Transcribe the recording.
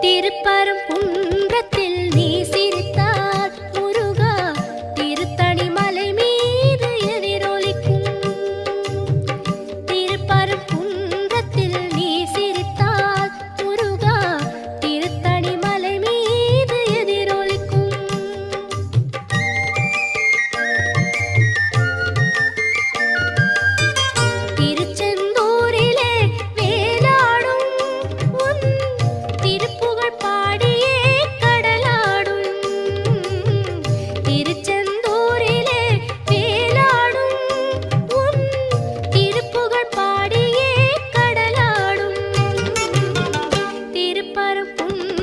திருப்பரம் குன்றத்தில். உன்